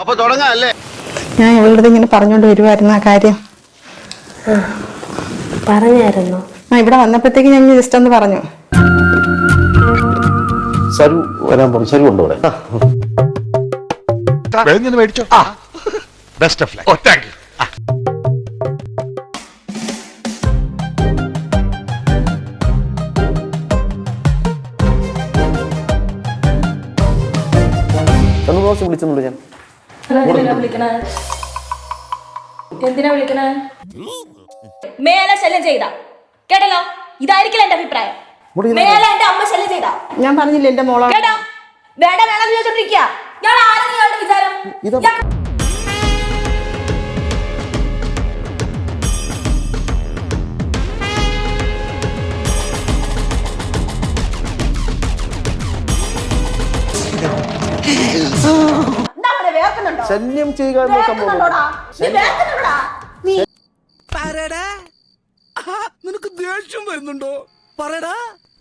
അപ്പൊ ഞാൻ ഇവളുടെ ഇങ്ങനെ പറഞ്ഞോണ്ട് വരുമായിരുന്നു ആ കാര്യം. പറഞ്ഞായിരുന്നു? ആ ഇവിടെ വന്നപ്പോഴത്തേക്ക് ഞാൻ ജസ്റ്റ് ഒന്ന് പറഞ്ഞു. സരു വരാൻ പറഞ്ഞു. സരു ഉണ്ടോ ഇവിടെ? മേടിച്ചോ. ബെസ്റ്റ് ഓഫ് താങ്ക് യു വിളിച്ചെന്നുള്ളൂ ഞാൻ. എന്തിനാ വിളിക്കണേ? മേലെ ശല്യം ചെയ്ത. കേട്ടല്ലോ? ഇതായിരിക്കില്ല എന്റെ അഭിപ്രായം. മേലെ എന്റെ അമ്മ ശല്യം ചെയ്ത. ഞാൻ പറഞ്ഞില്ല എന്റെ മോളെ? കേട്ടോ? വേണ്ട വേണം ചോദിച്ചോണ്ടിരിക്കുക ഞാൻ ആരെങ്കിലും വിചാരം? ശല്യം ചെയ്യുക എന്ന സംഭവം വേർക്കുന്നുണ്ടോടാ? നീ വേർക്കുന്നുണ്ടോടാ? നീ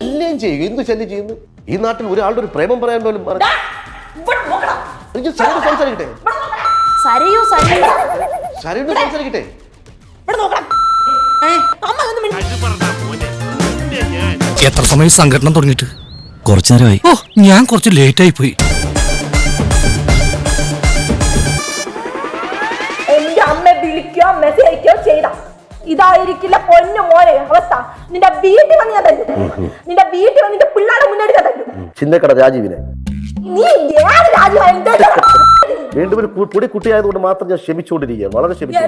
ശല്യം ചെയ്യുക. എന്ത് ശല്യം ചെയ്യുന്നു? ഈ നാട്ടിൽ ഒരാളുടെ ഒരു പ്രേമം പറയാൻ പോലും സംസാരിക്കട്ടെ. സരയൂ സരയൂ. സരോട് സംസാരിക്കട്ടെ? എത്ര സമയം സംഘടന തുടങ്ങിയിട്ട്? കുറച്ചു നേരമായി. ഓ ഞാൻ കുറച്ച് ലേറ്റ് ആയി പോയി. ഇതായിരിക്കില്ല പൊന്നു മോനെ അവസ്ഥ. നിന്റെ വീട്ടിൽ വന്ന് ഞാൻ തല്ലും. നിന്റെ വീട്ടിൽ വന്ന് നിന്റെ പിള്ളേരുടെ മുന്നേറി ഞാൻ തല്ലും. ചിന്തക്കട രാജീവിനെ. നീ ഏത് വീണ്ടും ഒരു പൊടി കുട്ടിയായതുകൊണ്ട് മാത്രം ഞാൻ ക്ഷമിച്ചുകൊണ്ടിരിക്കുകയാണ് വളരെ ക്ഷമിച്ചു.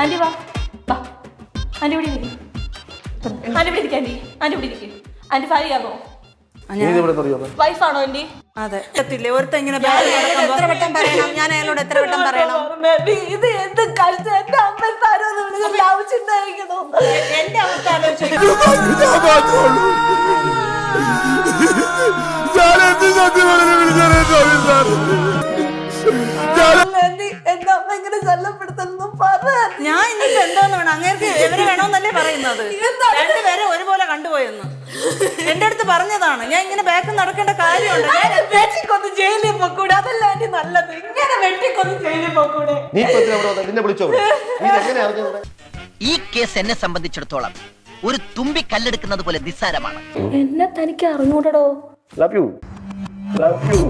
ആന്റി വാ. വാ. ആന്റി ഇവിടെ ഇരിക്കും. ആന്റി ഇവിടെ ഇരിക്കും ആന്റി. ആന്റി ഇവിടെ ഇരിക്കും. ആന്റി ഭാര്യയാണോ വൈഫാണോ ആന്റി? അതെ. ഒരുത്ത ഇങ്ങനെ എത്ര വട്ടം പറയണം? ഞാൻ അയാളോട് എത്ര വട്ടം പറയണം? ഇത് എന്ത് എന്റെ അമ്മ തരുമെന്ന് വിളിച്ച് ആവശ്യമുണ്ടായിരിക്കുന്നു എന്റെ അവസ്ഥ ആലോചിച്ചു എന്റെ അമ്മ ഇങ്ങനെ എന്തോന്ന് വേണം? അങ്ങേർക്ക് എവര് വേണോന്നല്ലേ പറയുന്നത്? രണ്ടുപേരെ ഒരുപോലെ കണ്ടുപോയെന്ന്. എന്റെ അടുത്ത് പറഞ്ഞതാണ്. ഞാൻ ഇങ്ങനെ ബാക്ക് നടക്കേണ്ട കാര്യമുണ്ട്. ഞാൻ വെട്ടിക്കൊന്ന് ജയിലിൽ പോക്കൂടെ? അതല്ല ആന്റി നല്ലത്. ഇങ്ങനെ വെട്ടിക്കൊന്ന് ജയിലിൽ പോക്കൂടെ? നീ നിന്നെ വിളിച്ചോ ഈ കേസ് എന്നെ സംബന്ധിച്ചിടത്തോളം ഒരു തുമ്പി കല്ലെടുക്കുന്നത് പോലെ നിസ്സാരമാണ്. എന്നെ തനിക്ക് അറിഞ്ഞൂടടോ. ലവ് യു ലവ് യു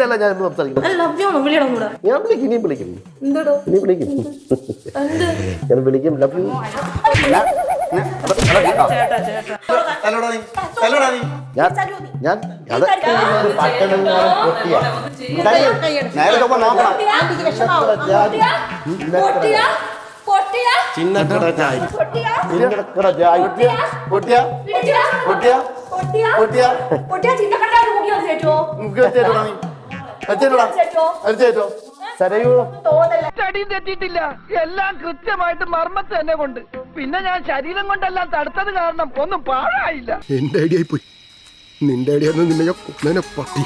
പിന്നല്ല ഞാൻ ഇന്ന് സംസാരിക്കുന്നത് ലവ് യു വിളിയടോ ഞാൻ വിളിക്കും ഇനിയും വിളിക്കും ഇനിയും ഇനി വിളിക്കും ഞാൻ വിളിക്കും ലവ് യു ഞാൻ ഞാൻ അത് വിഷമാവും പൊട്ടിയാ പൊട്ടിയാ പൊട്ടിയാ ചിന്നക്കട ചായ പൊട്ടിയാ ചിന്നക്കട ചായ പൊട്ടിയ പൊട്ടിയാ പൊട്ടിയ പൊട്ടിയാ പൊട്ടിയ പൊട്ടിയാ ചിന്നക്കടലായിട്ട് മുക്കി വന്ന് ചേച്ചോ ചേട്ടോ സരയൂ. തെറ്റിയിട്ടില്ല. എല്ലാം കൃത്യമായിട്ട് മർമ്മത്ത് തന്നെ കൊണ്ട്. പിന്നെ ഞാൻ ശരീരം കൊണ്ടെല്ലാം തടുത്തത് കാരണം ഒന്നും പാഴായില്ല. എന്റെ ഐഡിയ പോയി. നിന്റെ ഐഡിയ നിന്നെ പട്ടി.